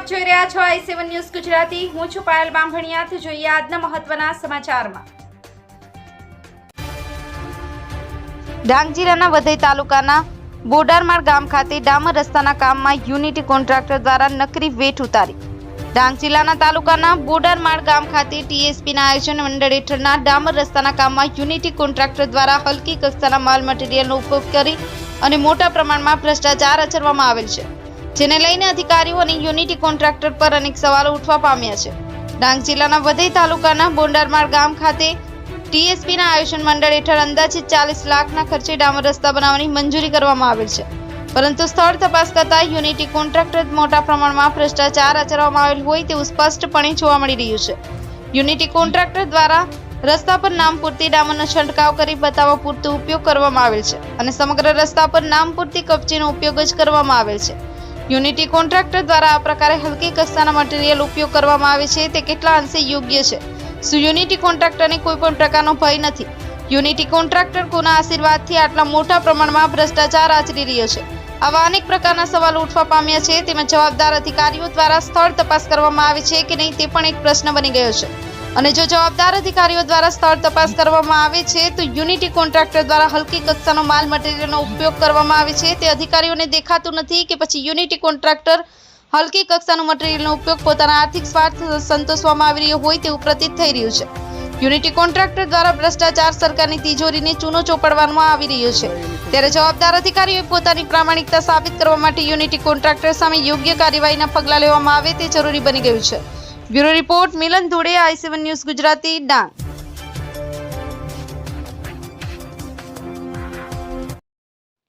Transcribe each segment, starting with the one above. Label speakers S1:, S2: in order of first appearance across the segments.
S1: રહ્યા છો આઈ seven news Gujarati. હું છું પાયલ બામભણિયાથી. જોઈએ આજના મહત્વના સમાચારમાં.
S2: ડાંગ જિલ્લાના વધઈ તાલુકાના બોડારમાળ ગામ ખાતે ડામર રસ્તાના કામમાં યુનિટી કોન્ટ્રાક્ટર દ્વારા નકરી વેઠ ઉતારી. ડાંગ જિલ્લાના તાલુકાના બોડારમાળ ગામ ખાતે ટીએસપીના આયોજન મંડળ હેઠળના ડામર રસ્તાના કામમાં યુનિટી કોન્ટ્રાક્ટર દ્વારા હલકી કક્ષાના માલ મટીરિયલનો ઉપયોગ કરી અને મોટા પ્રમાણમાં ભ્રષ્ટાચાર આચરવામાં આવેલ છે. જેને લઈને અધિકારીઓ અને યુનિટી કોન્ટ્રાક્ટર પર અનેક સવાલો ઉઠવા પામ્યા છે. ડાંગ જિલ્લાના વધઈ તાલુકાના બોંડારમાળ ગામ ખાતે ટીએસપીના આયોજન મંડળ હેઠળ અંદાજિત ચાલીસ લાખના ખર્ચે ડામર રસ્તા બનાવવાની મંજૂરી કરવામાં આવેલ છે. પરંતુ સ્થળ તપાસ કરતા યુનિટી કોન્ટ્રાક્ટર મોટા પ્રમાણમાં ભ્રષ્ટાચાર આચરવામાં આવેલ હોય તેવું સ્પષ્ટપણે જોવા મળી રહ્યું છે. યુનિટી કોન્ટ્રાક્ટર દ્વારા રસ્તા પર નામ પૂરતી ડામરનો છંટકાવ કરી બતાવવા પૂરતો ઉપયોગ કરવામાં આવેલ છે અને સમગ્ર રસ્તા પર નામ પૂરતી કપચીનો ઉપયોગ જ કરવામાં આવેલ છે. યુનિટી કોન્ટ્રાક્ટર દ્વારા આ પ્રકારે હલકી કક્ષાના મટીરિયલ ઉપયોગ કરવામાં આવે છે. તે કેટલા અંશે યોગ્ય છે? શું યુનિટી કોન્ટ્રાક્ટરને કોઈ પણ પ્રકારનો ભય નથી? યુનિટી કોન્ટ્રાક્ટર કોના આશીર્વાદથી આટલા મોટા પ્રમાણમાં ભ્રષ્ટાચાર આચરી રહ્યો છે? આવા અનેક પ્રકારના સવાલો ઉઠવા પામ્યા છે. તેમજ જવાબદાર અધિકારીઓ દ્વારા સ્થળ તપાસ કરવામાં આવે છે કે નહીં તે પણ એક પ્રશ્ન બની ગયો છે. અને જો જવાબદાર અધિકારીઓ દ્વારા સ્થળ તપાસ કરવામાં આવે છે, તો યુનિટી કોન્ટ્રાક્ટર દ્વારા હલકી કક્ષાનો માલ મટીરિયલનો ઉપયોગ કરવામાં આવે છે. તે અધિકારીઓને દેખાતું નથી કે પછી યુનિટી કોન્ટ્રાક્ટર હલકી કક્ષાનું મટીરિયલનો ઉપયોગ પોતાના આર્થિક સ્વાર્થ સંતોષવામાં આવી રહ્યો હોય તેવું પ્રતીત થઈ રહ્યું છે. યુનિટી કોન્ટ્રાક્ટર દ્વારા ભ્રષ્ટાચાર સરકારની તિજોરીને ચૂનો ચોપડવામાં આવી રહ્યો છે. ત્યારે જવાબદાર અધિકારીઓએ પોતાની પ્રામાણિકતા સાબિત કરવા માટે યુનિટી કોન્ટ્રાક્ટર સામે યોગ્ય કાર્યવાહીના પગલાં લેવામાં આવે તે જરૂરી બની ગયું છે. Bureau report, Milan Dhode I seven news Gujarati, Dang.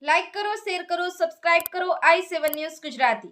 S1: Like કરો, શેર કરો, સબસ્ક્રાઇબ કરો, આઈ સેવન ન્યૂઝ ગુજરાતી.